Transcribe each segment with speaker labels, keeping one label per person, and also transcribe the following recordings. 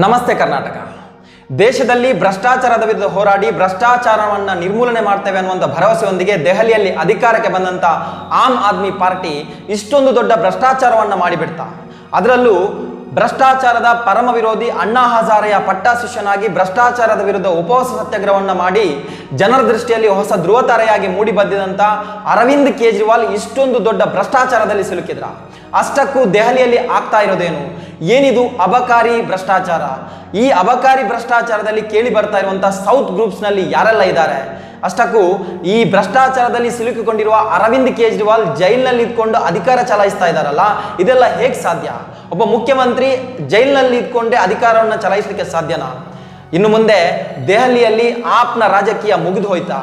Speaker 1: ನಮಸ್ತೆ ಕರ್ನಾಟಕ. ದೇಶದಲ್ಲಿ ಭ್ರಷ್ಟಾಚಾರದ ವಿರುದ್ಧ ಹೋರಾಡಿ ಭ್ರಷ್ಟಾಚಾರವನ್ನು ನಿರ್ಮೂಲನೆ ಮಾಡ್ತೇವೆ ಅನ್ನುವಂಥ ಭರವಸೆಯೊಂದಿಗೆ ದೆಹಲಿಯಲ್ಲಿ ಅಧಿಕಾರಕ್ಕೆ ಬಂದಂಥ ಆಮ್ ಆದ್ಮಿ ಪಾರ್ಟಿ ಇಷ್ಟೊಂದು ದೊಡ್ಡ ಭ್ರಷ್ಟಾಚಾರವನ್ನು ಮಾಡಿಬಿಡ್ತಾ. ಅದರಲ್ಲೂ ಭ್ರಷ್ಟಾಚಾರದ ಪರಮ ವಿರೋಧಿ ಅಣ್ಣಾ ಹಜಾರೆಯ ಪಟ್ಟ ಶಿಷ್ಯನಾಗಿ ಭ್ರಷ್ಟಾಚಾರದ ವಿರುದ್ಧ ಉಪವಾಸ ಸತ್ಯಾಗ್ರಹವನ್ನು ಮಾಡಿ ಜನರ ದೃಷ್ಟಿಯಲ್ಲಿ ಹೊಸ ಧ್ರುವತಾರೆಯಾಗಿ ಮೂಡಿ ಬಂದಿದಂಥ ಅರವಿಂದ್ ಕೇಜ್ರಿವಾಲ್ ಇಷ್ಟೊಂದು ದೊಡ್ಡ ಭ್ರಷ್ಟಾಚಾರದಲ್ಲಿ ಸಿಲುಕಿದ್ರ. ಅಷ್ಟಕ್ಕೂ ದೆಹಲಿಯಲ್ಲಿ ಆಗ್ತಾ ಇರೋದೇನು? ಏನಿದು ಅಬಕಾರಿ ಭ್ರಷ್ಟಾಚಾರ? ಈ ಅಬಕಾರಿ ಭ್ರಷ್ಟಾಚಾರದಲ್ಲಿ ಕೇಳಿ ಬರ್ತಾ ಇರುವಂಥ ಸೌತ್ ಗ್ರೂಪ್ಸ್ನಲ್ಲಿ ಯಾರೆಲ್ಲ ಇದ್ದಾರೆ? ಅಷ್ಟಕ್ಕೂ ಈ ಭ್ರಷ್ಟಾಚಾರದಲ್ಲಿ ಸಿಲುಕಿಕೊಂಡಿರುವ ಅರವಿಂದ್ ಕೇಜ್ರಿವಾಲ್ ಜೈಲಿನಲ್ಲಿ ಇದ್ಕೊಂಡು ಅಧಿಕಾರ ಚಲಾಯಿಸ್ತಾ ಇದ್ದಾರಲ್ಲ, ಇದೆಲ್ಲ ಹೇಗೆ ಸಾಧ್ಯ? ಒಬ್ಬ ಮುಖ್ಯಮಂತ್ರಿ ಜೈಲಿನಲ್ಲಿ ಇದ್ಕೊಂಡೇ ಅಧಿಕಾರವನ್ನು ಚಲಾಯಿಸಲಿಕ್ಕೆ ಸಾಧ್ಯನಾ? ಇನ್ನು ಮುಂದೆ ದೆಹಲಿಯಲ್ಲಿ ಆಪ್ನ ರಾಜಕೀಯ ಮುಗಿದು ಹೋಯ್ತಾ?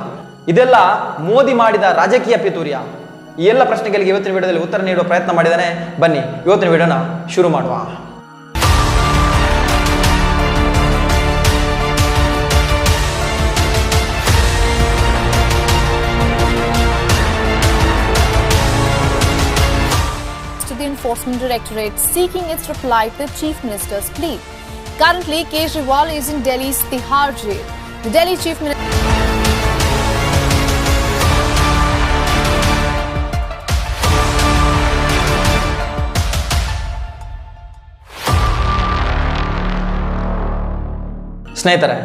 Speaker 1: ಇದೆಲ್ಲ ಮೋದಿ ಮಾಡಿದ ರಾಜಕೀಯ ಪಿತೂರ್ಯ? ಈ ಎಲ್ಲ ಪ್ರಶ್ನೆಗಳಿಗೆ ಇವತ್ತಿನ ವಿಡಿಯೋದಲ್ಲಿ ಉತ್ತರ ನೀಡುವ ಪ್ರಯತ್ನ ಮಾಡಿದ್ದಾನೆ. ಬನ್ನಿ, ಇವತ್ತಿನ ವಿಡಿಯೋನ ಶುರು ಮಾಡುವ.
Speaker 2: Enforcement Directorate seeking its reply to the Chief Minister's plea. Currently, Kejriwal is in Delhi's Tihar jail. The Delhi Chief Minister.
Speaker 1: ಸ್ನೇಹಿತರೆ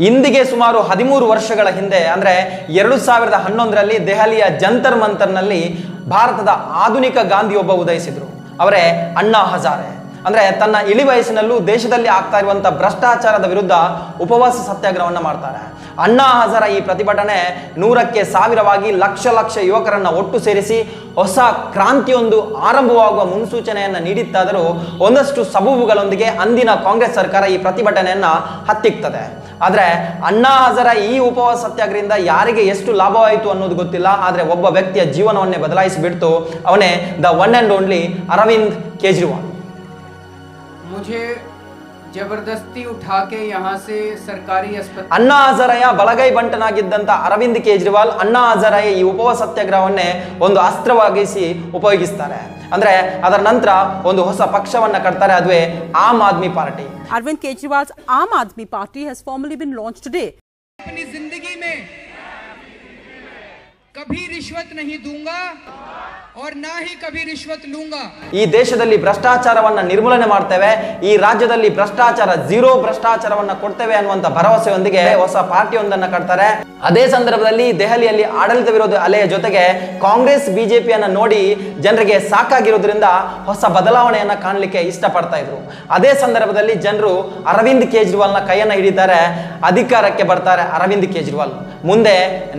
Speaker 1: ಇಂದಿಗೆ ಸುಮಾರು ಹದಿಮೂರು ವರ್ಷಗಳ ಹಿಂದೆ ಅಂದರೆ ಎರಡು ಸಾವಿರದ ಹನ್ನೊಂದರಲ್ಲಿ ದೆಹಲಿಯ ಜಂತರ್ ಮಂತರ್ನಲ್ಲಿ ಭಾರತದ ಆಧುನಿಕ ಗಾಂಧಿಯೊಬ್ಬ ಉದಯಿಸಿದ್ರು ಅವರೇ ಅಣ್ಣಾ ಹಜಾರೆ. ಅಂದ್ರೆ ತನ್ನ ಇಳಿ ವಯಸ್ಸಿನಲ್ಲೂ ದೇಶದಲ್ಲಿ ಆಗ್ತಾ ಇರುವಂತ ಭ್ರಷ್ಟಾಚಾರದ ವಿರುದ್ಧ ಉಪವಾಸ ಸತ್ಯಾಗ್ರಹವನ್ನ ಮಾಡ್ತಾರೆ. ಅಣ್ಣಾ ಹಜಾರ ಈ ಪ್ರತಿಭಟನೆ ನೂರಕ್ಕೆ ಸಾವಿರವಾಗಿ ಲಕ್ಷ ಲಕ್ಷ ಯುವಕರನ್ನ ಒಟ್ಟು ಸೇರಿಸಿ ಹೊಸ ಕ್ರಾಂತಿಯೊಂದು ಆರಂಭವಾಗುವ ಮುನ್ಸೂಚನೆಯನ್ನ ನೀಡಿತ್ತಾದರೂ ಒಂದಷ್ಟು ಸಬೂಬುಗಳೊಂದಿಗೆ ಅಂದಿನ ಕಾಂಗ್ರೆಸ್ ಸರ್ಕಾರ ಈ ಪ್ರತಿಭಟನೆಯನ್ನ ಹತ್ತಿಕ್ತದೆ. ಆದರೆ ಅಣ್ಣಾ ಹಜರ ಈ ಉಪವಾಸ ಸತ್ಯಾಗ್ರಹದಿಂದ ಯಾರಿಗೆ ಎಷ್ಟು ಲಾಭವಾಯಿತು ಅನ್ನೋದು ಗೊತ್ತಿಲ್ಲ. ಆದರೆ ಒಬ್ಬ ವ್ಯಕ್ತಿಯ ಜೀವನವನ್ನೇ ಬದಲಾಯಿಸಿಬಿಡ್ತು. ಅವನೇ the one and
Speaker 3: only Arvind Kejriwal. ಮುಜೆ ಜಬರ್ದಸ್ತಿ ಉಠಾಕೆ ಯಹಾಸೆ ಸರ್ಕಾರಿ
Speaker 1: ಅಣ್ಣಾ ಹಜರಯ ಬಲಗೈ ಬಂಟನಾಗಿದ್ದಂಥ ಅರವಿಂದ್ ಕೇಜ್ರಿವಾಲ್ ಅಣ್ಣಾ ಹಜರಯ ಈ ಉಪವಾಸ ಸತ್ಯಾಗ್ರಹವನ್ನೇ ಒಂದು ಅಸ್ತ್ರವಾಗಿಸಿ ಉಪಯೋಗಿಸ್ತಾರೆ. ಅಂದ್ರೆ ಅದರ ನಂತರ ಒಂದು ಹೊಸ ಪಕ್ಷವನ್ನ ಕಟ್ತಾರೆ ಅದುವೆ Aam Aadmi party.
Speaker 4: Arvind Kejriwal Aam Aadmi party has formally been launch today
Speaker 3: रिश्वत नहीं दूंगा और ना ही कभी रिश्वत लूंगा
Speaker 1: ಈ ದೇಶದಲ್ಲಿ ಭ್ರಷ್ಟಾಚಾರವನ್ನ ನಿರ್ಮೂಲನೆ ಮಾಡ್ತೇವೆ ಈ ರಾಜ್ಯದಲ್ಲಿ ಭ್ರಷ್ಟಾಚಾರ ಝೀರೋ ಭ್ರಷ್ಟಾಚಾರವನ್ನ ಕೊಡ್ತೇವೆ ಅನ್ನುವಂತ ಭರವಸೆಯೊಂದಿಗೆ ಹೊಸ ಪಾರ್ಟಿಯೊಂದನ್ನ ಕಟ್ತಾರೆ ಅದೇ ಸಂದರ್ಭದಲ್ಲಿ ದೆಹಲಿಯಲ್ಲಿ ಆಡಳಿತ ವಿರೋಧ ಅಲೆಯ ಜೊತೆಗೆ ಕಾಂಗ್ರೆಸ್ ಬಿಜೆಪಿಯನ್ನ ನೋಡಿ ಜನರಿಗೆ ಸಾಕಾಗಿರೋದ್ರಿಂದ ಹೊಸ ಬದಲಾವಣೆಯನ್ನ ಕಾಣಲಿಕ್ಕೆ ಇಷ್ಟಪಡ್ತಾ ಇದ್ರು ಅದೇ ಸಂದರ್ಭದಲ್ಲಿ ಜನರು ಅರವಿಂದ್ ಕೇಜ್ರಿವಾಲ್ನ ಕೈಯನ್ನ ಹಿಡಿತಾರೆ ಅಧಿಕಾರಕ್ಕೆ ಬರ್ತಾರೆ ಅರವಿಂದ್ ಕೇಜ್ರಿವಾಲ್ ಮುಂದೆ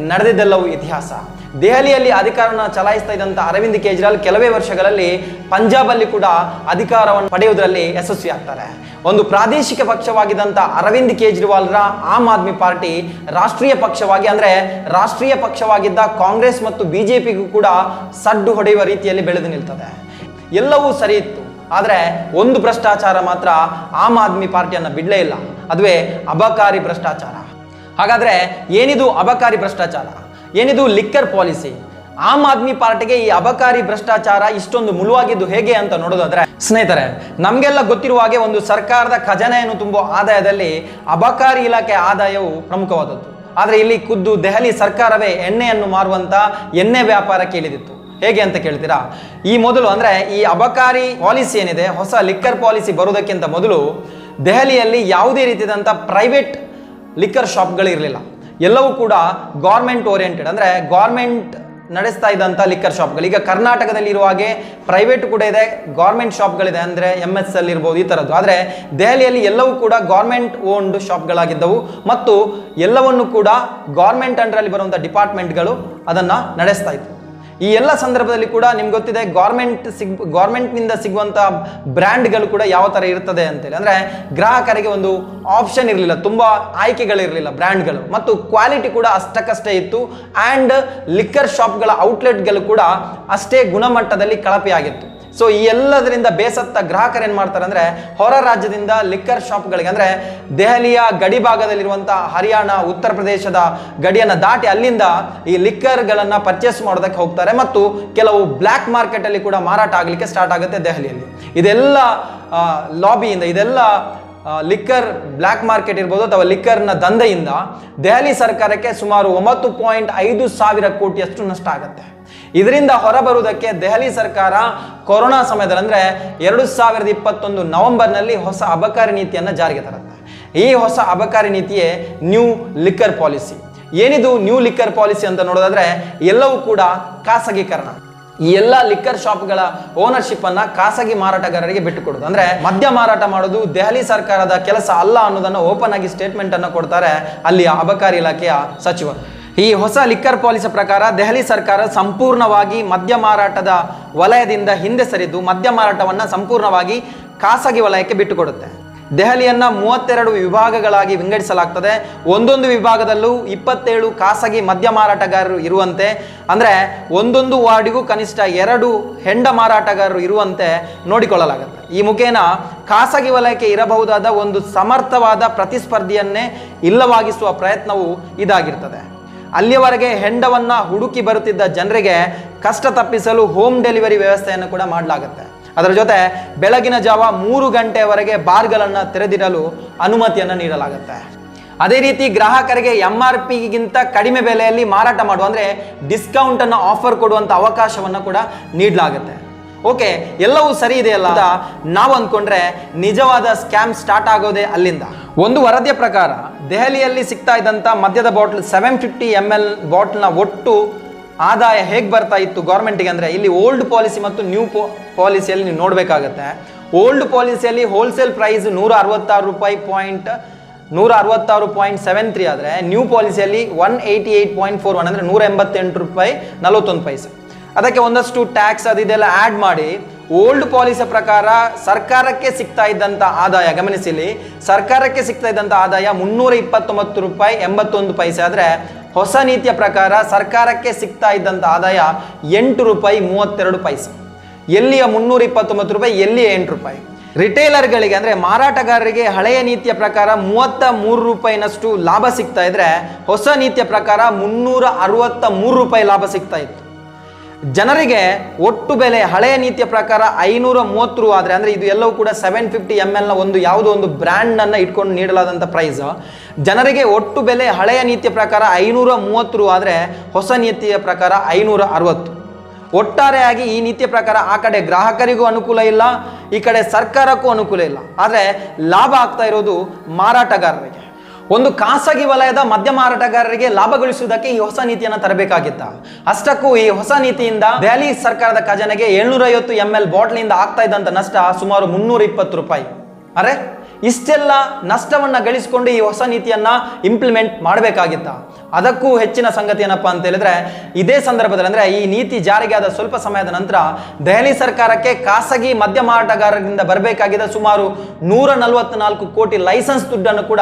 Speaker 1: ನಡೆದಿದ್ದೆಲ್ಲವೂ ಇತಿಹಾಸ ದೆಹಲಿಯಲ್ಲಿ ಅಧಿಕಾರವನ್ನು ಚಲಾಯಿಸ್ತಾ ಇದ್ದಂಥ ಅರವಿಂದ್ ಕೇಜ್ರಿವಾಲ್ ಕೆಲವೇ ವರ್ಷಗಳಲ್ಲಿ ಪಂಜಾಬಲ್ಲಿ ಕೂಡ ಅಧಿಕಾರವನ್ನು ಪಡೆಯುವುದರಲ್ಲಿ ಯಶಸ್ವಿ ಆಗ್ತಾರೆ. ಒಂದು ಪ್ರಾದೇಶಿಕ ಪಕ್ಷವಾಗಿದ್ದಂಥ ಅರವಿಂದ್ ಕೇಜ್ರಿವಾಲ್ರ ಆಮ್ ಆದ್ಮಿ ಪಾರ್ಟಿ ರಾಷ್ಟ್ರೀಯ ಪಕ್ಷವಾಗಿ ಅಂದ್ರೆ ರಾಷ್ಟ್ರೀಯ ಪಕ್ಷವಾಗಿದ್ದ ಕಾಂಗ್ರೆಸ್ ಮತ್ತು ಬಿಜೆಪಿಗೂ ಕೂಡ ಸಡ್ಡು ಹೊಡೆಯುವ ರೀತಿಯಲ್ಲಿ ಬೆಳೆದು ನಿಲ್ತದೆ. ಎಲ್ಲವೂ ಸರಿ ಇತ್ತು. ಆದರೆ ಒಂದು ಭ್ರಷ್ಟಾಚಾರ ಮಾತ್ರ ಆಮ್ ಆದ್ಮಿ ಪಾರ್ಟಿಯನ್ನು ಬಿಡಲೇ ಇಲ್ಲ. ಅದುವೇ ಅಬಕಾರಿ ಭ್ರಷ್ಟಾಚಾರ. ಹಾಗಾದ್ರೆ ಏನಿದು ಅಬಕಾರಿ ಭ್ರಷ್ಟಾಚಾರ? ಏನಿದು ಲಿಕ್ಕರ್ ಪಾಲಿಸಿ? ಆಮ್ ಆದ್ಮಿ ಪಾರ್ಟಿಗೆ ಈ ಅಬಕಾರಿ ಭ್ರಷ್ಟಾಚಾರ ಇಷ್ಟೊಂದು ಮುಳುವಾಗಿದ್ದು ಹೇಗೆ ಅಂತ ನೋಡೋದಾದ್ರೆ, ಸ್ನೇಹಿತರೆ, ನಮಗೆಲ್ಲ ಗೊತ್ತಿರುವ ಹಾಗೆ ಒಂದು ಸರ್ಕಾರದ ಖಜಾನೆಯನ್ನು ತುಂಬುವ ಆದಾಯದಲ್ಲಿ ಅಬಕಾರಿ ಇಲಾಖೆ ಆದಾಯವು ಪ್ರಮುಖವಾದದ್ದು. ಆದರೆ ಇಲ್ಲಿ ಖುದ್ದು ದೆಹಲಿ ಸರ್ಕಾರವೇ ಎಣ್ಣೆಯನ್ನು ಮಾರುವಂತ ಎಣ್ಣೆ ವ್ಯಾಪಾರ ಕೇಳಿದಿತ್ತು. ಹೇಗೆ ಅಂತ ಕೇಳ್ತೀರಾ? ಈ ಮೊದಲು ಅಂದ್ರೆ ಈ ಅಬಕಾರಿ ಪಾಲಿಸಿ ಏನಿದೆ, ಹೊಸ ಲಿಕ್ಕರ್ ಪಾಲಿಸಿ ಬರುವುದಕ್ಕಿಂತ ಮೊದಲು ದೆಹಲಿಯಲ್ಲಿ ಯಾವುದೇ ರೀತಿಯಾದಂಥ ಪ್ರೈವೇಟ್ ಲಿಕ್ಕರ್ ಶಾಪ್ಗಳಿರಲಿಲ್ಲ ಎಲ್ಲವೂ ಕೂಡ ಗೌರ್ಮೆಂಟ್ ಓರಿಯೆಂಟೆಡ್ ಅಂದರೆ ಗೌರ್ಮೆಂಟ್ ನಡೆಸ್ತಾ ಇದ್ದಂಥ ಲಿಕ್ಕರ್ ಶಾಪ್ಗಳು ಈಗ ಕರ್ನಾಟಕದಲ್ಲಿ ಇರುವ ಹಾಗೆ ಪ್ರೈವೇಟ್ ಕೂಡ ಇದೆ ಗೌರ್ಮೆಂಟ್ ಶಾಪ್ಗಳಿದೆ ಅಂದರೆ ಎಂ ಎಸ್ ಎಲ್ ಇರ್ಬೋದು ಈ ಥರದ್ದು ಆದರೆ ದೆಹಲಿಯಲ್ಲಿ ಎಲ್ಲವೂ ಕೂಡ ಗೌರ್ಮೆಂಟ್ ಓನ್ಡ್ ಶಾಪ್ಗಳಾಗಿದ್ದವು ಮತ್ತು ಎಲ್ಲವನ್ನು ಕೂಡ ಗೌರ್ಮೆಂಟ್ ಅಂಡ್ರಲ್ಲಿ ಬರುವಂಥ ಡಿಪಾರ್ಟ್ಮೆಂಟ್ಗಳು ಅದನ್ನು ನಡೆಸ್ತಾ ಇತ್ತು ಈ ಎಲ್ಲ ಸಂದರ್ಭದಲ್ಲಿ ಕೂಡ ನಿಮ್ಗೆ ಗೊತ್ತಿದೆ ಗೌರ್ಮೆಂಟ್ ಸಿಗ್ ಗೌರ್ಮೆಂಟ್ನಿಂದ ಸಿಗುವಂಥ ಬ್ರ್ಯಾಂಡ್ಗಳು ಕೂಡ ಯಾವ ಥರ ಇರ್ತದೆ ಅಂತೇಳಿ. ಅಂದರೆ ಗ್ರಾಹಕರಿಗೆ ಒಂದು ಆಪ್ಷನ್ ಇರಲಿಲ್ಲ, ತುಂಬ ಆಯ್ಕೆಗಳಿರಲಿಲ್ಲ ಬ್ರ್ಯಾಂಡ್ಗಳು ಮತ್ತು ಕ್ವಾಲಿಟಿ ಕೂಡ ಅಷ್ಟಕ್ಕಷ್ಟೇ ಇತ್ತು. ಆ್ಯಂಡ್ ಲಿಕ್ಕರ್ ಶಾಪ್ಗಳ ಔಟ್ಲೆಟ್ಗಳು ಕೂಡ ಅಷ್ಟೇ ಗುಣಮಟ್ಟದಲ್ಲಿ ಕಳಪೆಯಾಗಿತ್ತು. ಸೊ ಈ ಎಲ್ಲದರಿಂದ ಬೇಸತ್ತ ಗ್ರಾಹಕರು ಏನು ಮಾಡ್ತಾರೆ ಅಂದರೆ, ಹೊರ ರಾಜ್ಯದಿಂದ ಲಿಕ್ಕರ್ ಶಾಪ್ಗಳಿಗೆ ಅಂದರೆ, ದೆಹಲಿಯ ಗಡಿ ಭಾಗದಲ್ಲಿರುವಂಥ ಹರಿಯಾಣ, ಉತ್ತರ ಪ್ರದೇಶದ ಗಡಿಯನ್ನು ದಾಟಿ ಅಲ್ಲಿಂದ ಈ ಲಿಕ್ಕರ್ಗಳನ್ನು ಪರ್ಚೇಸ್ ಮಾಡೋದಕ್ಕೆ ಹೋಗ್ತಾರೆ ಮತ್ತು ಕೆಲವು ಬ್ಲ್ಯಾಕ್ ಮಾರ್ಕೆಟಲ್ಲಿ ಕೂಡ ಮಾರಾಟ ಆಗಲಿಕ್ಕೆ ಸ್ಟಾರ್ಟ್ ಆಗುತ್ತೆ ದೆಹಲಿಯಲ್ಲಿ. ಇದೆಲ್ಲ ಲಾಬಿಯಿಂದ ಇದೆಲ್ಲ ಲಿಕ್ಕರ್ ಬ್ಲ್ಯಾಕ್ ಮಾರ್ಕೆಟ್ ಇರ್ಬೋದು ಅಥವಾ ಲಿಕ್ಕರ್ನ ದಂಧೆಯಿಂದ ದೆಹಲಿ ಸರ್ಕಾರಕ್ಕೆ ಸುಮಾರು ಒಂಬತ್ತು ಪಾಯಿಂಟ್ ಐದು ಸಾವಿರ ಕೋಟಿಯಷ್ಟು ನಷ್ಟ ಆಗುತ್ತೆ. ಇದರಿಂದ ಹೊರಬರುವುದಕ್ಕೆ ದೆಹಲಿ ಸರ್ಕಾರ ಕೊರೋನಾ ಸಮಯದಲ್ಲಿ ಅಂದರೆ ಎರಡು ಸಾವಿರದ ಇಪ್ಪತ್ತೊಂದು ನವೆಂಬರ್ನಲ್ಲಿ ಹೊಸ ಅಬಕಾರಿ ನೀತಿಯನ್ನು ಜಾರಿಗೆ ತರುತ್ತೆ. ಈ ಹೊಸ ಅಬಕಾರಿ ನೀತಿಯೇ ನ್ಯೂ ಲಿಕ್ಕರ್ ಪಾಲಿಸಿ ಏನಿದು ನ್ಯೂ ಲಿಕ್ಕರ್ ಪಾಲಿಸಿ ಅಂತ ನೋಡೋದಾದ್ರೆ ಎಲ್ಲವೂ ಕೂಡ ಖಾಸಗೀಕರಣ. ಈ ಎಲ್ಲ ಲಿಕ್ಕರ್ ಶಾಪ್ಗಳ ಓನರ್ಶಿಪ್ ಅನ್ನ ಖಾಸಗಿ ಮಾರಾಟಗಾರರಿಗೆ ಬಿಟ್ಟುಕೊಡುದು. ಅಂದ್ರೆ ಮದ್ಯ ಮಾರಾಟ ಮಾಡೋದು ದೆಹಲಿ ಸರ್ಕಾರದ ಕೆಲಸ ಅಲ್ಲ ಅನ್ನೋದನ್ನ ಓಪನ್ ಆಗಿ ಸ್ಟೇಟ್ಮೆಂಟ್ ಅನ್ನ ಕೊಡ್ತಾರೆ ಅಲ್ಲಿ ಅಬಕಾರಿ ಇಲಾಖೆಯ ಸಚಿವರು. ಈ ಹೊಸ ಲಿಕ್ಕರ್ ಪಾಲಿಸಿ ಪ್ರಕಾರ ದೆಹಲಿ ಸರ್ಕಾರ ಸಂಪೂರ್ಣವಾಗಿ ಮದ್ಯ ಮಾರಾಟದ ವಲಯದಿಂದ ಹಿಂದೆ ಸರಿದು ಮದ್ಯ ಮಾರಾಟವನ್ನು ಸಂಪೂರ್ಣವಾಗಿ ಖಾಸಗಿ ವಲಯಕ್ಕೆ ಬಿಟ್ಟುಕೊಡುತ್ತೆ. ದೆಹಲಿಯನ್ನ ಮೂವತ್ತೆರಡು ವಿಭಾಗಗಳಾಗಿ ವಿಂಗಡಿಸಲಾಗ್ತದೆ. ಒಂದೊಂದು ವಿಭಾಗದಲ್ಲೂ ಇಪ್ಪತ್ತೇಳು ಖಾಸಗಿ ಮದ್ಯ ಮಾರಾಟಗಾರರು ಇರುವಂತೆ, ಅಂದರೆ ಒಂದೊಂದು ವಾರ್ಡಿಗೂ ಕನಿಷ್ಠ ಎರಡು ಹೆಂಡ ಮಾರಾಟಗಾರರು ಇರುವಂತೆ ನೋಡಿಕೊಳ್ಳಲಾಗುತ್ತೆ. ಈ ಮುಖೇನ ಖಾಸಗಿ ವಲಯಕ್ಕೆ ಇರಬಹುದಾದ ಒಂದು ಸಮರ್ಥವಾದ ಪ್ರತಿಸ್ಪರ್ಧಿಯನ್ನೇ ಇಲ್ಲವಾಗಿಸುವ ಪ್ರಯತ್ನವು ಇದಾಗಿರ್ತದೆ. ಅಲ್ಲಿಯವರೆಗೆ ಹೆಂಡವನ್ನ ಹುಡುಕಿ ಬರುತ್ತಿದ್ದ ಜನರಿಗೆ ಕಷ್ಟ ತಪ್ಪಿಸಲು ಹೋಮ್ ಡೆಲಿವರಿ ವ್ಯವಸ್ಥೆಯನ್ನು ಕೂಡ ಮಾಡಲಾಗುತ್ತೆ. ಅದರ ಜೊತೆ ಬೆಳಗಿನ ಜಾವ ಮೂರು ಗಂಟೆಯವರೆಗೆ ಬಾರ್ಗಳನ್ನು ತೆರೆದಿಡಲು ಅನುಮತಿಯನ್ನು ನೀಡಲಾಗುತ್ತೆ. ಅದೇ ರೀತಿ ಗ್ರಾಹಕರಿಗೆ ಎಂ ಆರ್ ಪಿಗಿಂತ ಕಡಿಮೆ ಬೆಲೆಯಲ್ಲಿ ಮಾರಾಟ ಮಾಡುವ ಅಂದರೆ ಡಿಸ್ಕೌಂಟನ್ನು ಆಫರ್ ಕೊಡುವಂಥ ಅವಕಾಶವನ್ನು ಕೂಡ ನೀಡಲಾಗುತ್ತೆ. ಓಕೆ ಎಲ್ಲವೂ ಸರಿ ಇದೆಯಲ್ಲ ನಾವು ಅಂದ್ಕೊಂಡ್ರೆ ನಿಜವಾದ ಸ್ಕ್ಯಾಮ್ ಸ್ಟಾರ್ಟ್ ಆಗೋದೇ ಅಲ್ಲಿಂದ. ಒಂದು ವರದಿಯ ಪ್ರಕಾರ ದೆಹಲಿಯಲ್ಲಿ ಸಿಗ್ತಾ ಇದ್ದಂಥ ಮದ್ಯದ bottle seven fifty M L ಬಾಟ್ಲ್ನ ಒಟ್ಟು ಆದಾಯ ಹೇಗೆ ಬರ್ತಾ ಇತ್ತು ಗೌರ್ಮೆಂಟಿಗೆ ಅಂದರೆ? ಇಲ್ಲಿ ಓಲ್ಡ್ ಪಾಲಿಸಿ ಮತ್ತು ನ್ಯೂ ಪಾಲಿಸಿಯಲ್ಲಿ ನೀವು ನೋಡಬೇಕಾಗತ್ತೆ. ಓಲ್ಡ್ ಪಾಲಿಸಿಯಲ್ಲಿ ಹೋಲ್ಸೇಲ್ ಪ್ರೈಸ್ ನೂರ ಅರವತ್ತಾರು ರೂಪಾಯಿ ಪಾಯಿಂಟ್ ನೂರ ಅರವತ್ತಾರು ಪಾಯಿಂಟ್ ಸೆವೆನ್ ತ್ರೀ ಆದರೆ new ಪಾಲಿಸಿಯಲ್ಲಿ one eighty eight point four one ಅಂದರೆ ನೂರ ಎಂಬತ್ತೆಂಟು ರೂಪಾಯಿ ನಲವತ್ತೊಂದು ಪೈಸೆ ಅದಕ್ಕೆ ಒಂದಷ್ಟು ಟ್ಯಾಕ್ಸ್ ಅದಿದೆಲ್ಲ ಆ್ಯಡ್ ಮಾಡಿ ಓಲ್ಡ್ ಪಾಲಿಸಿ ಪ್ರಕಾರ ಸರ್ಕಾರಕ್ಕೆ ಸಿಗ್ತಾ ಇದ್ದಂಥ ಆದಾಯ ಗಮನಿಸಿಲಿ ಸರ್ಕಾರಕ್ಕೆ ಸಿಗ್ತಾ ಇದ್ದಂಥ ಆದಾಯ ಮುನ್ನೂರ ಇಪ್ಪತ್ತೊಂಬತ್ತು ರೂಪಾಯಿ ಎಂಬತ್ತೊಂದು ಪೈಸೆ. ಆದರೆ ಹೊಸ ನೀತಿಯ ಪ್ರಕಾರ ಸರ್ಕಾರಕ್ಕೆ ಸಿಗ್ತಾ ಇದ್ದಂಥ ಆದಾಯ ಎಂಟು ರೂಪಾಯಿ ಮೂವತ್ತೆರಡು ಪೈಸೆ. ಎಲ್ಲಿಯ ಮುನ್ನೂರ ಇಪ್ಪತ್ತೊಂಬತ್ತು ರೂಪಾಯಿ, ಎಲ್ಲಿಯ ಎಂಟು ರೂಪಾಯಿ? ರಿಟೇಲರ್ಗಳಿಗೆ ಅಂದರೆ ಮಾರಾಟಗಾರರಿಗೆ ಹಳೆಯ ನೀತಿಯ ಪ್ರಕಾರ ಮೂವತ್ತ ಮೂರು ರೂಪಾಯಿನಷ್ಟು ಲಾಭ ಸಿಗ್ತಾ ಇದ್ರೆ ಹೊಸ ನೀತಿಯ ಪ್ರಕಾರ ಮುನ್ನೂರ ಅರವತ್ತ ಮೂರು ರೂಪಾಯಿ ಲಾಭ ಸಿಗ್ತಾ ಇತ್ತು. ಜನರಿಗೆ ಒಟ್ಟು ಬೆಲೆ, ಹಳೆಯ ನೀತಿಯ ಪ್ರಕಾರ ಐನೂರ ಮೂವತ್ತು ರು ಆದರೆ, ಅಂದರೆ ಇದು ಎಲ್ಲವೂ ಕೂಡ ಸೆವೆನ್ ಫಿಫ್ಟಿ ಎಂ ಎಲ್ನ ಒಂದು ಯಾವುದೋ ಒಂದು ಬ್ರ್ಯಾಂಡನ್ನು ಇಟ್ಕೊಂಡು ನೀಡಲಾದಂಥ ಪ್ರೈಸ್ ಜನರಿಗೆ ಒಟ್ಟು ಬೆಲೆ, ಹಳೆಯ ನೀತಿಯ ಪ್ರಕಾರ ಐನೂರ ಮೂವತ್ತು ರು ಆದರೆ, ಹೊಸ ನೀತಿಯ ಪ್ರಕಾರ ಐನೂರ ಅರವತ್ತು. ಒಟ್ಟಾರೆಯಾಗಿ ಈ ನೀತಿಯ ಪ್ರಕಾರ ಆ ಕಡೆ ಗ್ರಾಹಕರಿಗೂ ಅನುಕೂಲ ಇಲ್ಲ, ಈ ಕಡೆ ಸರ್ಕಾರಕ್ಕೂ ಅನುಕೂಲ ಇಲ್ಲ. ಆದರೆ ಲಾಭ ಆಗ್ತಾ ಇರೋದು ಮಾರಾಟಗಾರರಿಗೆ. ಒಂದು ಖಾಸಗಿ ವಲಯದ ಮದ್ಯ ಮಾರಾಟಗಾರರಿಗೆ ಲಾಭ ಗಳಿಸುವುದಕ್ಕೆ ಈ ಹೊಸ ನೀತಿಯನ್ನು ತರಬೇಕಾಗಿತ್ತ. ಅಷ್ಟಕ್ಕೂ ಈ ಹೊಸ ನೀತಿಯಿಂದ ದೆಹಲಿ ಸರ್ಕಾರದ ಖಜಾನೆಗೆ ಏಳ್ನೂರ ಐವತ್ತು ಎಂ ಎಲ್ ಬಾಟ್ಲಿಯಿಂದ ಆಗ್ತಾ ಇದ್ದಂತ ನಷ್ಟ ಸುಮಾರು ಮುನ್ನೂರ ಇಪ್ಪತ್ತು ರೂಪಾಯಿ. ಅರೆ ಇಷ್ಟೆಲ್ಲ ನಷ್ಟವನ್ನು ಗಳಿಸಿಕೊಂಡು ಈ ಹೊಸ ನೀತಿಯನ್ನು ಇಂಪ್ಲಿಮೆಂಟ್ ಮಾಡಬೇಕಾಗಿತ್ತ. ಅದಕ್ಕೂ ಹೆಚ್ಚಿನ ಸಂಗತಿ ಏನಪ್ಪಾ ಅಂತ ಹೇಳಿದ್ರೆ, ಇದೇ ಸಂದರ್ಭದಲ್ಲಿ ಅಂದರೆ ಈ ನೀತಿ ಜಾರಿಗೆ ಆದ ಸ್ವಲ್ಪ ಸಮಯದ ನಂತರ ದೆಹಲಿ ಸರ್ಕಾರಕ್ಕೆ ಖಾಸಗಿ ಮದ್ಯ ಮಾರಾಟಗಾರರಿಂದ ಬರಬೇಕಾಗಿದ್ದ ಸುಮಾರು ನೂರ ನಲವತ್ನಾಲ್ಕು ಕೋಟಿ ಲೈಸೆನ್ಸ್ ದುಡ್ಡನ್ನು ಕೂಡ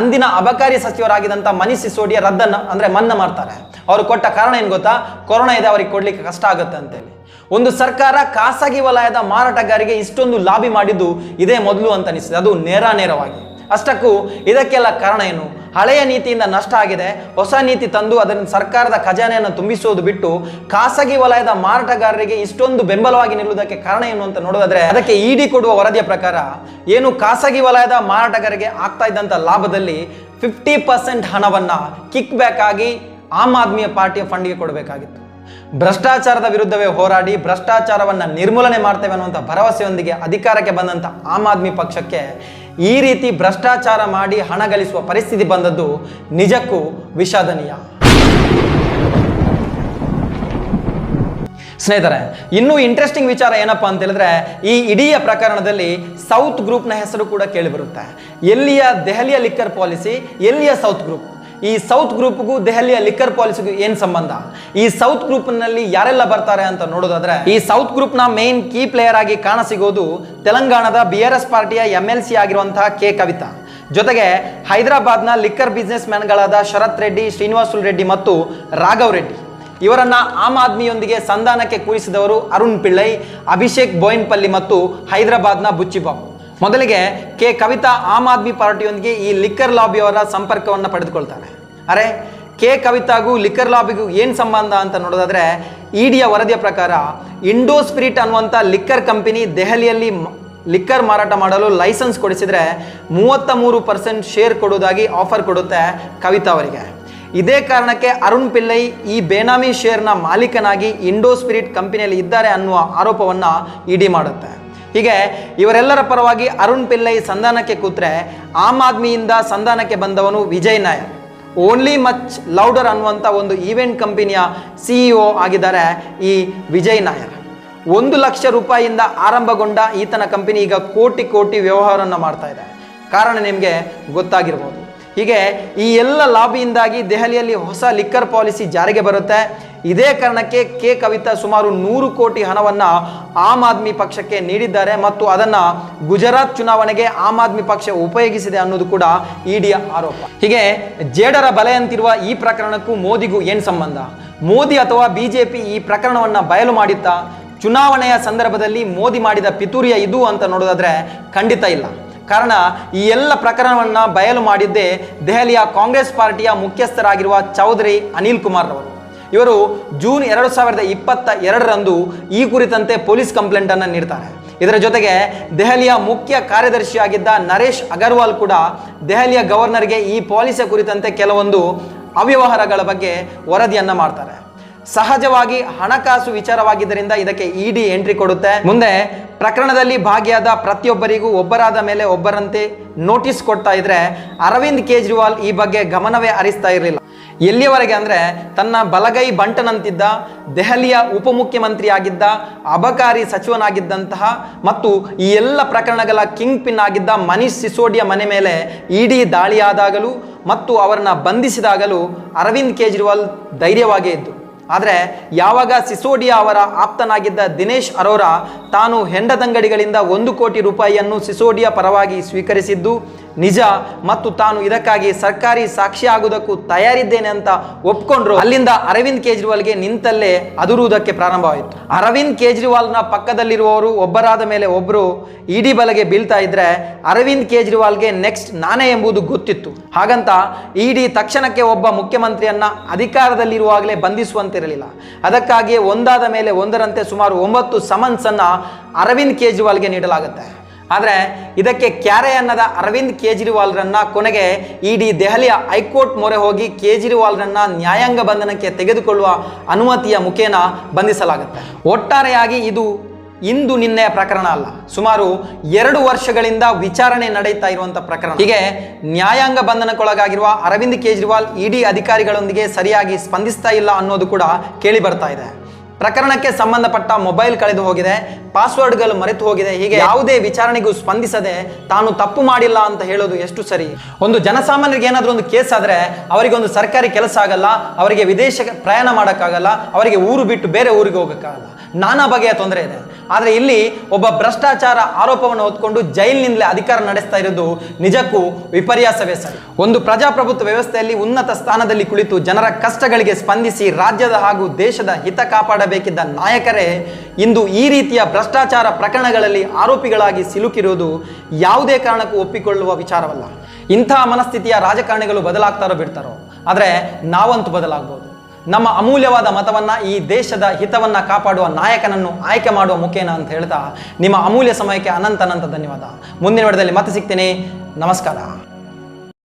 Speaker 1: ಅಂದಿನ ಅಬಕಾರಿ ಸಚಿವರಾಗಿದ್ದಂಥ ಮನೀಶ್ ಸಿಸೋಡಿಯ ರದ್ದನ್ನು ಅಂದರೆ ಮನ್ನ ಮಾಡ್ತಾರೆ. ಅವರು ಕೊಟ್ಟ ಕಾರಣ ಏನು ಗೊತ್ತಾ? ಕೊರೋನಾ ಇದೆ, ಅವರಿಗೆ ಕೊಡಲಿಕ್ಕೆ ಕಷ್ಟ ಆಗುತ್ತೆ ಅಂತೇಳಿ. ಒಂದು ಸರ್ಕಾರ ಖಾಸಗಿ ವಲಯದ ಮಾರಾಟಗಾರಿಗೆ ಇಷ್ಟೊಂದು ಲಾಬಿ ಮಾಡಿದ್ದು ಇದೇ ಮೊದಲು ಅಂತ ಅನಿಸ್ತದೆ ಅದು ನೇರ ನೇರವಾಗಿ. ಅಷ್ಟಕ್ಕೂ ಇದಕ್ಕೆಲ್ಲ ಕಾರಣ ಏನು? ಹಳೆಯ ನೀತಿಯಿಂದ ನಷ್ಟ ಆಗಿದೆ. ಹೊಸ ನೀತಿ ತಂದು ಅದನ್ನು ಸರ್ಕಾರದ ಖಜಾನೆಯನ್ನು ತುಂಬಿಸುವುದು ಬಿಟ್ಟು ಖಾಸಗಿ ವಲಯದ ಮಾರಾಟಗಾರರಿಗೆ ಇಷ್ಟೊಂದು ಬೆಂಬಲವಾಗಿ ನಿಲ್ಲುವುದಕ್ಕೆ ಕಾರಣ ಏನು ಅಂತ ನೋಡೋದಾದ್ರೆ, ಅದಕ್ಕೆ ಇಡಿ ಕೊಡುವ ವರದಿಯ ಪ್ರಕಾರ ಏನು ಖಾಸಗಿ ವಲಯದ ಮಾರಾಟಗಾರರಿಗೆ ಆಗ್ತಾ ಇದ್ದಂಥ ಲಾಭದಲ್ಲಿ ಫಿಫ್ಟಿ ಪರ್ಸೆಂಟ್ ಹಣವನ್ನ ಕಿಕ್ ಬ್ಯಾಕ್ ಆಗಿ ಆಮ್ ಆದ್ಮಿಯ ಪಾರ್ಟಿಯ ಫಂಡ್ಗೆ ಕೊಡಬೇಕಾಗಿತ್ತು. ಭ್ರಷ್ಟಾಚಾರದ ವಿರುದ್ಧವೇ ಹೋರಾಡಿ ಭ್ರಷ್ಟಾಚಾರವನ್ನು ನಿರ್ಮೂಲನೆ ಮಾಡ್ತೇವೆ ಅನ್ನುವಂಥ ಭರವಸೆಯೊಂದಿಗೆ ಅಧಿಕಾರಕ್ಕೆ ಬಂದಂಥ ಆಮ್ ಆದ್ಮಿ ಪಕ್ಷಕ್ಕೆ ಈ ರೀತಿ ಭ್ರಷ್ಟಾಚಾರ ಮಾಡಿ ಹಣ ಗಳಿಸುವ ಪರಿಸ್ಥಿತಿ ಬಂದದ್ದು ನಿಜಕ್ಕೂ ವಿಷಾದನೀಯ. ಸ್ನೇಹಿತರೆ, ಇನ್ನೂ ಇಂಟ್ರೆಸ್ಟಿಂಗ್ ವಿಚಾರ ಏನಪ್ಪಾ ಅಂತ ಹೇಳಿದ್ರೆ ಈ ಇಡೀ ಪ್ರಕರಣದಲ್ಲಿ ಸೌತ್ ಗ್ರೂಪ್ನ ಹೆಸರು ಕೂಡ ಕೇಳಿಬರುತ್ತೆ. ಎಲ್ಲಿಯ ದೆಹಲಿಯ ಲಿಕ್ಕರ್ ಪಾಲಿಸಿ ಎಲ್ಲಿಯ ಸೌತ್ ಗ್ರೂಪ್ ಈ ಸೌತ್ ಗ್ರೂಪ್ಗೂ ದೆಹಲಿಯ ಲಿಕ್ಕರ್ ಪಾಲಿಸಿಗೂ ಏನ್ ಸಂಬಂಧ? ಈ ಸೌತ್ ಗ್ರೂಪ್ನಲ್ಲಿ ಯಾರೆಲ್ಲ ಬರ್ತಾರೆ ಅಂತ ನೋಡೋದಾದ್ರೆ, ಈ ಸೌತ್ ಗ್ರೂಪ್ನ ಮೇನ್ ಕೀ ಪ್ಲೇಯರ್ ಆಗಿ ಕಾಣಸಿಗೋದು ತೆಲಂಗಾಣದ ಬಿ ಆರ್ ಎಸ್ ಪಾರ್ಟಿಯ ಎಂ ಎಲ್ ಸಿ ಆಗಿರುವಂತಹ ಕೆ ಕವಿತಾ. ಜೊತೆಗೆ ಹೈದರಾಬಾದ್ನ ಲಿಕ್ಕರ್ ಬಿಸ್ನೆಸ್ ಮ್ಯಾನ್ಗಳಾದ ಶರತ್ ರೆಡ್ಡಿ ಶ್ರೀನಿವಾಸುಲು ರೆಡ್ಡಿ ಮತ್ತು ರಾಘವ್ ರೆಡ್ಡಿ. ಇವರನ್ನ ಆಮ್ ಆದ್ಮಿಯೊಂದಿಗೆ ಸಂಧಾನಕ್ಕೆ ಕೂರಿಸಿದವರು ಅರುಣ್ ಪಿಳ್ಳೈ, ಅಭಿಷೇಕ್ ಬೋಯಿನ್ಪಲ್ಲಿ ಮತ್ತು ಹೈದರಾಬಾದ್ನ ಬುಚ್ಚಿಬಾಬು ಮೊದಲಿಗೆ ಕೆ. ಕವಿತಾ ಆಮ್ ಆದ್ಮಿ ಪಾರ್ಟಿಯೊಂದಿಗೆ ಈ ಲಿಕ್ಕರ್ ಲಾಬಿಯವರ ಸಂಪರ್ಕವನ್ನು ಪಡೆದುಕೊಳ್ತಾರೆ ಅರೆ, ಕೆ. ಕವಿತಾಗೂ ಲಿಕ್ಕರ್ ಲಾಬಿಗೂ ಏನು ಸಂಬಂಧ ಅಂತ ನೋಡೋದಾದ್ರೆ, ಇಡಿಯ ವರದಿಯ ಪ್ರಕಾರ ಇಂಡೋ ಸ್ಪಿರಿಟ್ ಅನ್ನುವಂಥ ಲಿಕ್ಕರ್ ಕಂಪನಿ ದೆಹಲಿಯಲ್ಲಿ ಲಿಕ್ಕರ್ ಮಾರಾಟ ಮಾಡಲು ಲೈಸೆನ್ಸ್ ಕೊಡಿಸಿದರೆ ಮೂವತ್ತ ಮೂರು ಪರ್ಸೆಂಟ್ ಶೇರ್ ಕೊಡುವುದಾಗಿ ಆಫರ್ ಕೊಡುತ್ತೆ ಕವಿತಾ ಅವರಿಗೆ. ಇದೇ ಕಾರಣಕ್ಕೆ ಅರುಣ್ ಪಿಲ್ಲೈ ಈ ಬೇನಾಮಿ ಶೇರ್ನ ಮಾಲೀಕನಾಗಿ ಇಂಡೋ ಸ್ಪಿರಿಟ್ ಕಂಪನಿಯಲ್ಲಿ ಇದ್ದಾರೆ ಅನ್ನುವ ಆರೋಪವನ್ನು ಇಡಿ ಮಾಡುತ್ತೆ. ಹೀಗೆ ಇವರೆಲ್ಲರ ಪರವಾಗಿ ಅರುಣ್ ಪಿಲ್ಲೈ ಸಂಧಾನಕ್ಕೆ ಕೂತ್ರೆ ಆಮ್ ಆದ್ಮಿಯಿಂದ ಸಂಧಾನಕ್ಕೆ ಬಂದವನು Vijay Nair only much louder ಅನ್ನುವಂಥ ಒಂದು ಈವೆಂಟ್ ಕಂಪನಿಯ ಸಿಇಒ ಆಗಿದ್ದಾರೆ ಈ ವಿಜಯ್ ನಾಯರ್ ಒಂದು ಲಕ್ಷ ರೂಪಾಯಿಯಿಂದ ಆರಂಭಗೊಂಡ ಈತನ ಕಂಪನಿ ಈಗ ಕೋಟಿ ಕೋಟಿ ವ್ಯವಹಾರವನ್ನು ಮಾಡ್ತಾ ಇದೆ. ಕಾರಣ ನಿಮಗೆ ಗೊತ್ತಾಗಿರ್ಬೋದು. ಹೀಗೆ ಈ ಎಲ್ಲ ಲಾಬಿಯಿಂದಾಗಿ ದೆಹಲಿಯಲ್ಲಿ ಹೊಸ ಲಿಕ್ಕರ್ ಪಾಲಿಸಿ ಜಾರಿಗೆ ಬರುತ್ತೆ. ಇದೇ ಕಾರಣಕ್ಕೆ ಕೆ ಕವಿತಾ ಸುಮಾರು ನೂರು ಕೋಟಿ ಹಣವನ್ನು ಆಮ್ ಆದ್ಮಿ ಪಕ್ಷಕ್ಕೆ ನೀಡಿದ್ದಾರೆ ಮತ್ತು ಅದನ್ನು ಗುಜರಾತ್ ಚುನಾವಣೆಗೆ ಆಮ್ ಆದ್ಮಿ ಪಕ್ಷ ಉಪಯೋಗಿಸಿದೆ ಅನ್ನೋದು ಕೂಡ ಇಡಿ ಆರೋಪ. ಹೀಗೆ ಜೇಡರ ಬಲೆಯಂತಿರುವ ಈ ಪ್ರಕರಣಕ್ಕೂ ಮೋದಿಗೂ ಏನು ಸಂಬಂಧ? ಮೋದಿ ಅಥವಾ ಬಿಜೆಪಿ ಈ ಪ್ರಕರಣವನ್ನು ಬಯಲು ಮಾಡಿತ್ತಾ? ಚುನಾವಣೆಯ ಸಂದರ್ಭದಲ್ಲಿ ಮೋದಿ ಮಾಡಿದ ಪಿತೂರಿಯ ಇದು ಅಂತ ನೋಡೋದಾದ್ರೆ ಖಂಡಿತ ಇಲ್ಲ. ಕಾರಣ ಈ ಎಲ್ಲ ಪ್ರಕರಣವನ್ನ ಬಯಲು ಮಾಡಿದ್ದೇ ದೆಹಲಿಯ ಕಾಂಗ್ರೆಸ್ ಪಾರ್ಟಿಯ ಮುಖ್ಯಸ್ಥರಾಗಿರುವ ಚೌಧರಿ ಅನಿಲ್ ಕುಮಾರ್ ರವರು. ಇವರು ಜೂನ್ ಎರಡು ಸಾವಿರದ ಇಪ್ಪತ್ತ ಎರಡರಂದು ಈ ಕುರಿತಂತೆ ಪೊಲೀಸ್ ಕಂಪ್ಲೇಂಟ್ ಅನ್ನು ನೀಡ್ತಾರೆ. ಇದರ ಜೊತೆಗೆ ದೆಹಲಿಯ ಮುಖ್ಯ ಕಾರ್ಯದರ್ಶಿಯಾಗಿದ್ದ ನರೇಶ್ ಅಗರ್ವಾಲ್ ಕೂಡ ದೆಹಲಿಯ ಗವರ್ನರ್ಗೆ ಈ ಪಾಲಿಸಿಯ ಕುರಿತಂತೆ ಕೆಲವೊಂದು ಅವ್ಯವಹಾರಗಳ ಬಗ್ಗೆ ವರದಿಯನ್ನ ಮಾಡ್ತಾರೆ. ಸಹಜವಾಗಿ ಹಣಕಾಸು ವಿಚಾರವಾಗಿದ್ದರಿಂದ ಇದಕ್ಕೆ ಇಡಿ ಎಂಟ್ರಿ ಕೊಡುತ್ತೆ. ಮುಂದೆ ಪ್ರಕರಣದಲ್ಲಿ ಭಾಗಿಯಾದ ಪ್ರತಿಯೊಬ್ಬರಿಗೂ ಒಬ್ಬರಾದ ಮೇಲೆ ಒಬ್ಬರಂತೆ ನೋಟಿಸ್ ಕೊಡ್ತಾ ಇದ್ರೆ ಅರವಿಂದ್ ಕೇಜ್ರಿವಾಲ್ ಈ ಬಗ್ಗೆ ಗಮನವೇ ಹರಿಸ್ತಾ ಇರಲಿಲ್ಲ. ಎಲ್ಲಿಯವರೆಗೆ ಅಂದರೆ ತನ್ನ ಬಲಗೈ ಬಂಟನಂತಿದ್ದ ದೆಹಲಿಯ ಉಪಮುಖ್ಯಮಂತ್ರಿ ಆಗಿದ್ದ ಅಬಕಾರಿ ಸಚಿವನಾಗಿದ್ದಂತಹ ಮತ್ತು ಈ ಎಲ್ಲ ಪ್ರಕರಣಗಳ ಕಿಂಗ್ ಪಿನ್ ಆಗಿದ್ದ ಮನೀಶ್ ಸಿಸೋಡಿಯ ಮನೆ ಮೇಲೆ ಇಡಿ ದಾಳಿಯಾದಾಗಲೂ ಮತ್ತು ಅವರನ್ನ ಬಂಧಿಸಿದಾಗಲೂ ಅರವಿಂದ್ ಕೇಜ್ರಿವಾಲ್ ಧೈರ್ಯವಾಗೇ ಇದ್ದು. ಆದರೆ ಯಾವಾಗ ಸಿಸೋಡಿಯಾ ಅವರ ಆಪ್ತನಾಗಿದ್ದ ದಿನೇಶ್ ಅರೋರಾ ತಾನು ಹೆಂಡದಂಗಡಿಗಳಿಂದ ಒಂದು ಕೋಟಿ ರೂಪಾಯಿಯನ್ನು ಸಿಸೋಡಿಯಾ ಪರವಾಗಿ ಸ್ವೀಕರಿಸಿದ್ದು ನಿಜ ಮತ್ತು ತಾನು ಇದಕ್ಕಾಗಿ ಸರ್ಕಾರಿ ಸಾಕ್ಷಿ ಆಗುವುದಕ್ಕೂ ತಯಾರಿದ್ದೇನೆ ಅಂತ ಒಪ್ಕೊಂಡ್ರು. ಅಲ್ಲಿಂದ ಅರವಿಂದ್ ಕೇಜ್ರಿವಾಲ್ಗೆ ನಿಂತಲ್ಲೇ ಅದುರುವುದಕ್ಕೆ ಪ್ರಾರಂಭವಾಯಿತು. ಅರವಿಂದ್ ಕೇಜ್ರಿವಾಲ್ನ ಪಕ್ಕದಲ್ಲಿರುವವರು ಒಬ್ಬರಾದ ಮೇಲೆ ಒಬ್ಬರು ಇಡಿ ಬಲಗೆ ಬೀಳ್ತಾ ಇದ್ರೆ ಅರವಿಂದ್ ಕೇಜ್ರಿವಾಲ್ಗೆ ನೆಕ್ಸ್ಟ್ ನಾನೇ ಎಂಬುದು ಗೊತ್ತಿತ್ತು. ಹಾಗಂತ ಇಡಿ ತಕ್ಷಣಕ್ಕೆ ಒಬ್ಬ ಮುಖ್ಯಮಂತ್ರಿಯನ್ನ ಅಧಿಕಾರದಲ್ಲಿರುವಾಗಲೇ ಬಂಧಿಸುವಂತಿರಲಿಲ್ಲ. ಅದಕ್ಕಾಗಿಯೇ ಒಂದಾದ ಮೇಲೆ ಒಂದರಂತೆ ಸುಮಾರು ಒಂಬತ್ತು ಸಮನ್ಸ್ ಅನ್ನ ಅರವಿಂದ್ ಕೇಜ್ರಿವಾಲ್ಗೆ ನೀಡಲಾಗುತ್ತೆ. ಆದರೆ ಇದಕ್ಕೆ ಕ್ಯಾರೆ ಅನ್ನದ ಅರವಿಂದ್ ಕೇಜ್ರಿವಾಲ್ರನ್ನ ಕೊನೆಗೆ ಇಡಿ ದೆಹಲಿಯ ಹೈಕೋರ್ಟ್ ಮೊರೆ ಹೋಗಿ ಕೇಜ್ರಿವಾಲ್ರನ್ನ ನ್ಯಾಯಾಂಗ ಬಂಧನಕ್ಕೆ ತೆಗೆದುಕೊಳ್ಳುವ ಅನುಮತಿಯ ಮುಖೇನ ಬಂಧಿಸಲಾಗುತ್ತೆ. ಒಟ್ಟಾರೆಯಾಗಿ ಇದು ಇಂದು ನಿನ್ನೆಯ ಪ್ರಕರಣ ಅಲ್ಲ. ಸುಮಾರು ಎರಡು ವರ್ಷಗಳಿಂದ ವಿಚಾರಣೆ ನಡೀತಾ ಇರುವಂತ ಪ್ರಕರಣ. ಹೀಗೆ ನ್ಯಾಯಾಂಗ ಬಂಧನಕ್ಕೊಳಗಾಗಿರುವ ಅರವಿಂದ್ ಕೇಜ್ರಿವಾಲ್ ಇಡಿ ಅಧಿಕಾರಿಗಳೊಂದಿಗೆ ಸರಿಯಾಗಿ ಸ್ಪಂದಿಸ್ತಾ ಇಲ್ಲ ಅನ್ನೋದು ಕೂಡ ಕೇಳಿ ಬರ್ತಾ ಇದೆ. ಪ್ರಕರಣಕ್ಕೆ ಸಂಬಂಧಪಟ್ಟ ಮೊಬೈಲ್ ಕಳೆದು ಹೋಗಿದೆ ಪಾಸ್ವರ್ಡ್ಗಳು ಮರೆತು ಹೋಗಿದೆ ಹೀಗೆ ಯಾವುದೇ ವಿಚಾರಣೆಗೂ ಸ್ಪಂದಿಸದೆ ತಾನು ತಪ್ಪು ಮಾಡಿಲ್ಲ ಅಂತ ಹೇಳೋದು ಎಷ್ಟು ಸರಿ? ಒಂದು ಜನಸಾಮಾನ್ಯರಿಗೆ ಏನಾದರೂ ಒಂದು ಕೇಸ್ ಆದರೆ ಅವರಿಗೆ ಒಂದು ಸರ್ಕಾರಿ ಕೆಲಸ ಆಗಲ್ಲ ಅವರಿಗೆ ವಿದೇಶ ಪ್ರಯಾಣ ಮಾಡೋಕ್ಕಾಗಲ್ಲ ಅವರಿಗೆ ಊರು ಬಿಟ್ಟು ಬೇರೆ ಊರಿಗೆ ಹೋಗೋಕ್ಕಾಗಲ್ಲ. ನಾನಾ ಬಗೆಯ ತೊಂದರೆ ಇದೆ. ಆದರೆ ಇಲ್ಲಿ ಒಬ್ಬ ಭ್ರಷ್ಟಾಚಾರ ಆರೋಪವನ್ನು ಹೊತ್ಕೊಂಡು ಜೈಲಿನಿಂದಲೇ ಅಧಿಕಾರ ನಡೆಸ್ತಾ ಇರೋದು ನಿಜಕ್ಕೂ ವಿಪರ್ಯಾಸವೇ ಸರಿ. ಒಂದು ಪ್ರಜಾಪ್ರಭುತ್ವ ವ್ಯವಸ್ಥೆಯಲ್ಲಿ ಉನ್ನತ ಸ್ಥಾನದಲ್ಲಿ ಕುಳಿತು ಜನರ ಕಷ್ಟಗಳಿಗೆ ಸ್ಪಂದಿಸಿ ರಾಜ್ಯದ ಹಾಗೂ ದೇಶದ ಹಿತ ಕಾಪಾಡಬೇಕಿದ್ದ ನಾಯಕರೇ, ಇಂದು ಈ ರೀತಿಯ ಭ್ರಷ್ಟಾಚಾರ ಪ್ರಕರಣಗಳಲ್ಲಿ ಆರೋಪಿಗಳಾಗಿ ಸಿಲುಕಿರುವುದು ಯಾವುದೇ ಕಾರಣಕ್ಕೂ ಒಪ್ಪಿಕೊಳ್ಳುವ ವಿಚಾರವಲ್ಲ. ಇಂತಹ ಮನಸ್ಥಿತಿಯ ರಾಜಕಾರಣಿಗಳು ಬದಲಾಗ್ತಾರೋ ಬಿಡ್ತಾರೋ. ಆದರೆ ನಾವಂತೂ ಬದಲಾಗ್ಬೋದು. ನಮ್ಮ ಅಮೂಲ್ಯವಾದ ಮತವನ್ನು ಈ ದೇಶದ ಹಿತವನ್ನು ಕಾಪಾಡುವ ನಾಯಕನನ್ನು ಆಯ್ಕೆ ಮಾಡುವ ಮುಖೇನ ಅಂತ ಹೇಳ್ತಾ ನಿಮ್ಮ ಅಮೂಲ್ಯ ಸಮಯಕ್ಕೆ ಅನಂತ ಅನಂತ ಧನ್ಯವಾದ. ಮುಂದಿನ ವಿಡದಲ್ಲಿ ಮತ್ತೆ ಸಿಗ್ತೇನೆ. ನಮಸ್ಕಾರ.